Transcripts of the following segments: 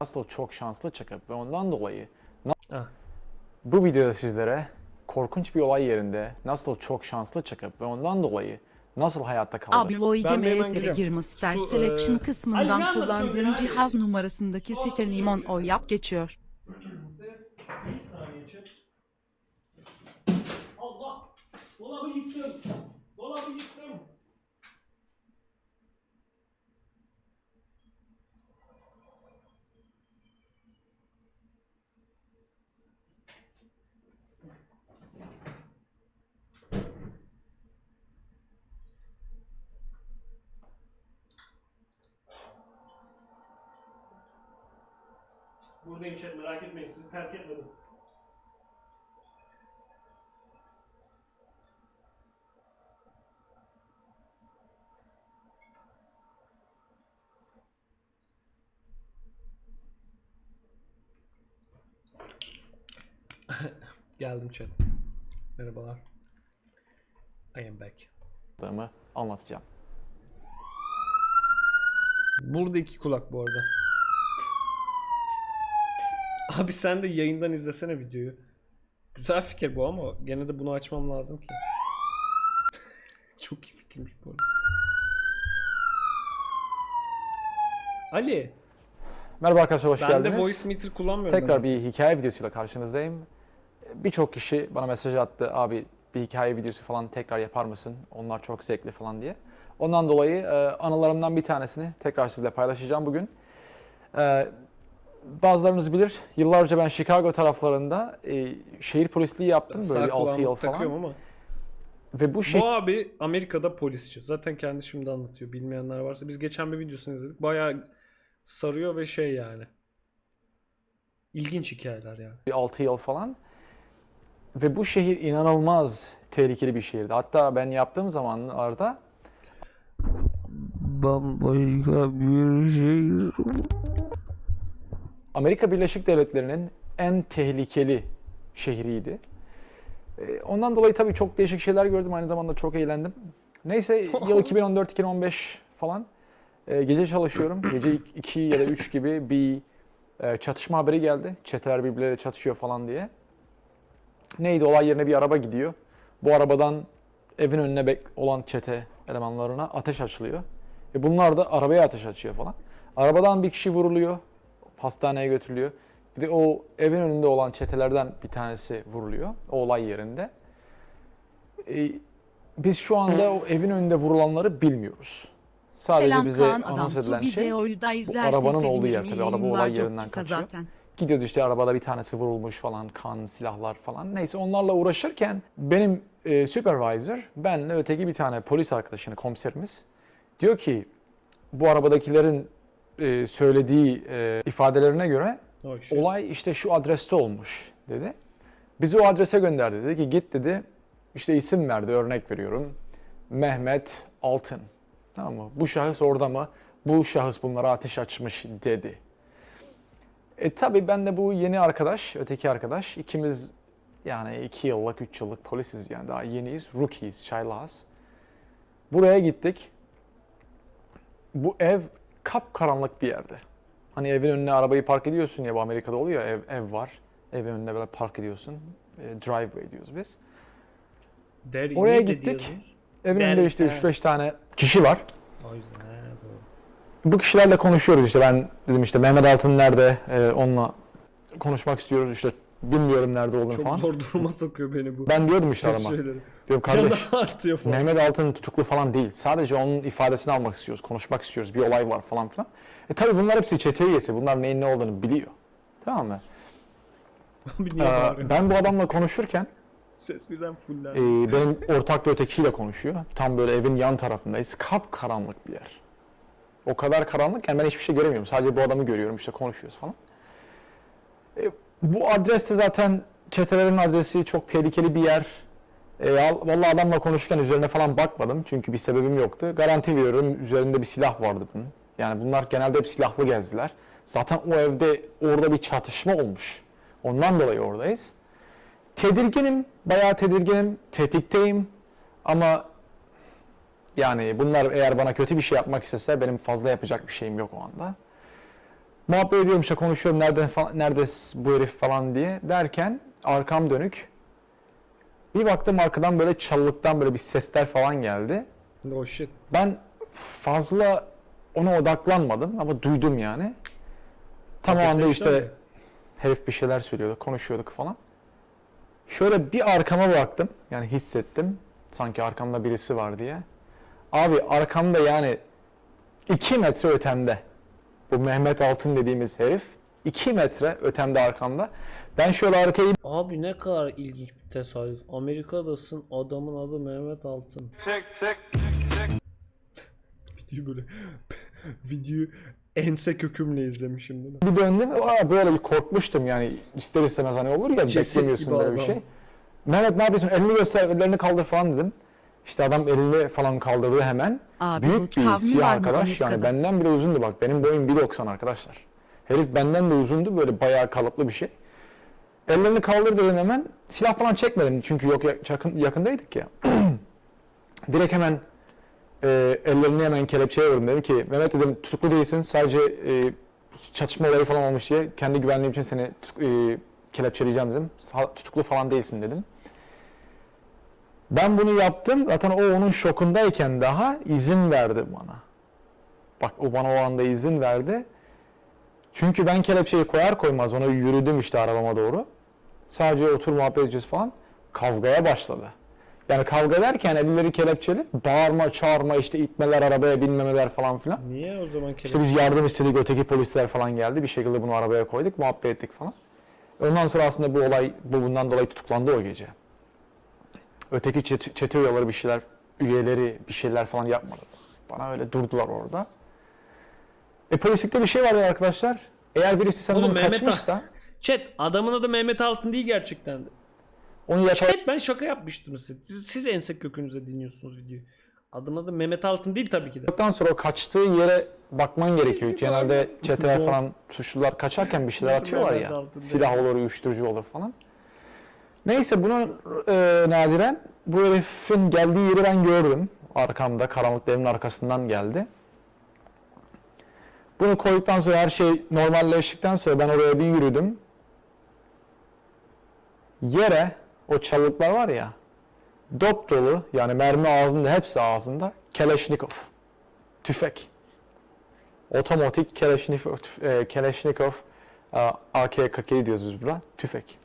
nasıl çok şanslı çıkıp ve ondan dolayı Ah. bu videoda sizlere korkunç bir olay yerinde nasıl çok şanslı çıkıp ve ondan dolayı nasıl hayatta kaldı. Giriyorum. Telegram Su, Selection e, kısmından Ali yani? cihaz numarasındaki seçeneğimon oy yap geçiyor. Bir saniye çek. Allah! Dolabı yıktım. Dolabı yıktım. Buradayım chat merak etmeyin sizi terk etmedim. Geldim chat. Merhabalar. I am back. anlatacağım. Burada iki kulak bu arada. Abi sen de yayından izlesene videoyu. Güzel fikir bu ama gene de bunu açmam lazım ki. Çok iyi fikirmiş bu arada. Ali, Merhaba arkadaşlar hoş ben geldiniz. de voice meter kullanmıyorum. Tekrar ben. bir hikaye videosuyla karşınızdayım. Birçok kişi bana mesaj attı abi bir hikaye videosu falan tekrar yapar mısın? Onlar çok zevkli falan diye. Ondan dolayı e, anılarımdan bir tanesini tekrar sizle paylaşacağım bugün. E, bazılarınız bilir yıllarca ben Chicago taraflarında e, şehir polisliği yaptım Sağ böyle bir 6 yıl falan. ama. Ve bu şey Bu abi Amerika'da polisçi. Zaten kendi şimdi anlatıyor. Bilmeyenler varsa. Biz geçen bir videosunu izledik. Bayağı sarıyor ve şey yani. İlginç hikayeler yani. bir 6 yıl falan. Ve bu şehir inanılmaz tehlikeli bir şehirdi. Hatta ben yaptığım zamanlarda Bambaşka bir şey. Amerika Birleşik Devletleri'nin en tehlikeli şehriydi. Ee, Ondan dolayı tabii çok değişik şeyler gördüm. Aynı zamanda çok eğlendim. Neyse yıl 2014-2015 falan. Ee, Gece çalışıyorum. Gece 2 ya da 3 gibi bir e, çatışma haberi geldi. Çeteler birbirleriyle çatışıyor falan diye. Neydi olay yerine bir araba gidiyor. Bu arabadan evin önüne olan çete elemanlarına ateş açılıyor. E bunlar da arabaya ateş açıyor falan. Arabadan bir kişi vuruluyor. Hastaneye götürülüyor. Bir de o evin önünde olan çetelerden bir tanesi vuruluyor. O olay yerinde. E, biz şu anda o evin önünde vurulanları bilmiyoruz. Sadece Selam bize Kaan anons Adamsu edilen şey videoyu da izlersin arabanın olduğu yer tabii. Araba Yayınlar olay çok yerinden kısa kaçıyor. zaten. Gidiyoruz işte arabada bir tanesi vurulmuş falan, kan, silahlar falan. Neyse onlarla uğraşırken benim e, supervisor, benle öteki bir tane polis arkadaşını, komiserimiz diyor ki bu arabadakilerin e, söylediği e, ifadelerine göre O şey. olay işte şu adreste olmuş dedi. Bizi o adrese gönderdi. Dedi ki git dedi işte isim verdi örnek veriyorum. Mehmet Altın. Tamam mı? Bu şahıs orada mı? Bu şahıs bunlara ateş açmış dedi. E tabi ben de bu yeni arkadaş, öteki arkadaş ikimiz yani iki yıllık, üç yıllık polisiz yani daha yeniyiz, rookies, çaylağız. Buraya gittik. Bu ev kapkaranlık bir yerde. Hani evin önüne arabayı park ediyorsun ya bu Amerika'da oluyor ev, ev var. Evin önüne böyle park ediyorsun. E, driveway diyoruz biz. There Oraya de gittik. diyorsunuz. Evin önünde işte evet. 3-5 tane kişi var. O yüzden he, doğru. Bu kişilerle konuşuyoruz işte ben dedim işte Mehmet Altın nerede Ee, onunla konuşmak istiyoruz işte bilmiyorum nerede olduğunu Çok falan. zor duruma sokuyor beni bu. Ben diyordum işte adama. Diyorum kardeş artıyor falan. Mehmet Altın tutuklu falan değil. Sadece onun ifadesini almak istiyoruz, konuşmak istiyoruz. Bir olay var falan filan. E tabi bunlar hepsi çete üyesi. Bunlar neyin ne olduğunu biliyor. Tamam mı? Bir niye Ee, bağırıyor? ben bu adamla konuşurken Ses birden fuller. e, benim ortak bir ötekiyle konuşuyor. Tam böyle evin yan tarafındayız. Kap karanlık bir yer. O kadar karanlık yani ben hiçbir şey göremiyorum. Sadece bu adamı görüyorum işte konuşuyoruz falan. E, bu adres de zaten çetelerin adresi çok tehlikeli bir yer. E, al- vallahi adamla konuşurken üzerine falan bakmadım çünkü bir sebebim yoktu. Garanti veriyorum üzerinde bir silah vardı bunun. Yani bunlar genelde hep silahlı gezdiler. Zaten o evde orada bir çatışma olmuş. Ondan dolayı oradayız. Tedirginim, bayağı tedirginim, tetikteyim ama yani bunlar eğer bana kötü bir şey yapmak istese benim fazla yapacak bir şeyim yok o anda. Muhabbet ediyorum işte konuşuyorum nereden falan, nerede bu herif falan diye derken arkam dönük. Bir baktım arkadan böyle çalılıktan böyle bir sesler falan geldi. Oh shit. Ben fazla ona odaklanmadım ama duydum yani. Tam o anda işte herif bir şeyler söylüyordu, konuşuyorduk falan. Şöyle bir arkama baktım. Yani hissettim. Sanki arkamda birisi var diye. Abi arkamda yani 2 metre ötemde. Bu Mehmet Altın dediğimiz herif 2 metre ötemde arkamda. Ben şöyle arkayı Abi ne kadar ilginç bir tesadüf. Amerika'dasın adamın adı Mehmet Altın. Videoyu böyle videoyu ense kökümle izlemişim değil mi? bir döndüm. Aa, böyle bir korkmuştum yani ister istemez hani olur ya Ceset beklemiyorsun böyle bir şey. Mehmet ne yapıyorsun? Elini göster, ellerini kaldır falan dedim. İşte adam elini falan kaldırdı hemen. Abi Büyük bir siyah arkadaş yani Amerika'da? benden bile uzundu bak. Benim boyum 1.90 arkadaşlar. Herif benden de uzundu böyle bayağı kalıplı bir şey. Ellerini kaldır dedim hemen. Silah falan çekmedim çünkü yok yakın, yakındaydık ya. Direkt hemen e, ellerini hemen kelepçeye vurdum. Dedim ki Mehmet dedim tutuklu değilsin. Sadece e, çatışma olayı falan olmuş diye kendi güvenliğim için seni e, kelepçeleyeceğim dedim. Tutuklu falan değilsin dedim. Ben bunu yaptım. Zaten o onun şokundayken daha izin verdi bana. Bak o bana o anda izin verdi. Çünkü ben kelepçeyi koyar koymaz ona yürüdüm işte arabama doğru. Sadece otur muhabbet edeceğiz falan. Kavgaya başladı. Yani kavga derken elleri kelepçeli. Bağırma, çağırma, işte itmeler, arabaya binmemeler falan filan. Niye o zaman İşte kelepçe? biz yardım istedik, öteki polisler falan geldi. Bir şekilde bunu arabaya koyduk, muhabbet ettik falan. Ondan sonra aslında bu olay, bu bundan dolayı tutuklandı o gece. Öteki çete, çete üyeleri bir şeyler, üyeleri bir şeyler falan yapmadı. Bana öyle durdular orada. E polislikte bir şey var ya arkadaşlar. Eğer birisi senden Oğlum Mehmet kaçmışsa, Chat adamın adı Mehmet Altın değil gerçekten de. onu yakala... Chat ben şaka yapmıştım size. Siz, siz ense kökünüze dinliyorsunuz videoyu. Adamın adı Mehmet Altın değil tabii ki de. Ondan sonra o kaçtığı yere bakman gerekiyor. Genelde çeteler falan suçlular kaçarken bir şeyler Nasıl atıyorlar Mehmet ya. Altın Silah olur, uyuşturucu olur falan. Neyse bunu e, nadiren bu herifin geldiği yeri ben gördüm. Arkamda karanlık evin arkasından geldi. Bunu koyduktan sonra her şey normalleştikten sonra ben oraya bir yürüdüm. Yere o çalılıklar var ya dop dolu yani mermi ağzında hepsi ağzında Keleşnikov tüfek. Otomatik Keleşnikov, e, Keleşnikov e, AK-47 diyoruz biz buna. Tüfek.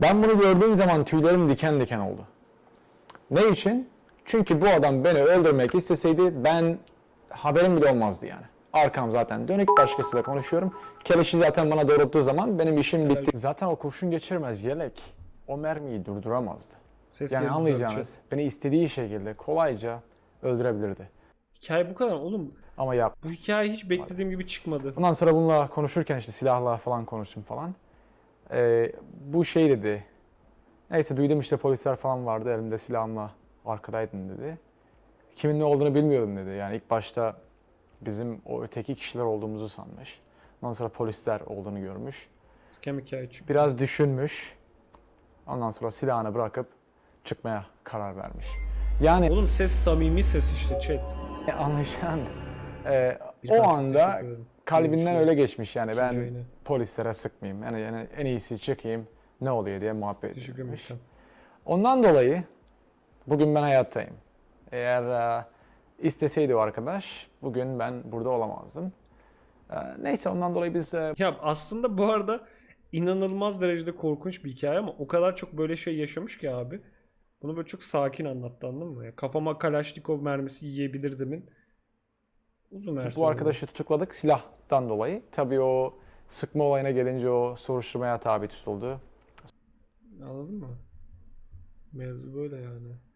Ben bunu gördüğüm zaman tüylerim diken diken oldu. Ne için? Çünkü bu adam beni öldürmek isteseydi ben haberim bile olmazdı yani. Arkam zaten dönük başkasıyla konuşuyorum. Keleşi zaten bana doğrulttuğu zaman benim işim bitti. Zaten o kurşun geçirmez yelek. O mermiyi durduramazdı. Ses Yani anlayacağınız beni istediği şekilde kolayca öldürebilirdi. Hikaye bu kadar oğlum. Ama yap. Bu hikaye hiç beklediğim gibi çıkmadı. Ondan sonra bununla konuşurken işte silahla falan konuştum falan. Ee, bu şey dedi. Neyse duydum işte polisler falan vardı elimde silahımla arkadaydın dedi. Kimin ne olduğunu bilmiyordum dedi. Yani ilk başta bizim o öteki kişiler olduğumuzu sanmış. Ondan sonra polisler olduğunu görmüş. Scam hikaye çıktı. Biraz düşünmüş. Ondan sonra silahını bırakıp çıkmaya karar vermiş. Yani Oğlum ses samimi ses işte chat. anlaşılan e, o anda kalbinden Görüşürüz. öyle geçmiş yani ben yayını. polislere sıkmayayım. Yani, yani en iyisi çıkayım ne oluyor diye muhabbet Teşekkür etmiş. ederim. Ondan dolayı bugün ben hayattayım. Eğer e, isteseydi o arkadaş bugün ben burada olamazdım. E, neyse ondan dolayı biz e, Ya aslında bu arada inanılmaz derecede korkunç bir hikaye ama o kadar çok böyle şey yaşamış ki abi. Bunu böyle çok sakin anlattı anladın mı? Ya kafama Kalaşnikov mermisi yiyebilirdimin uzun versiyonu. bu arkadaşı tutukladık silahtan dolayı. Tabii o sıkma olayına gelince o soruşturmaya tabi tutuldu. Anladın mı? Mevzu böyle yani.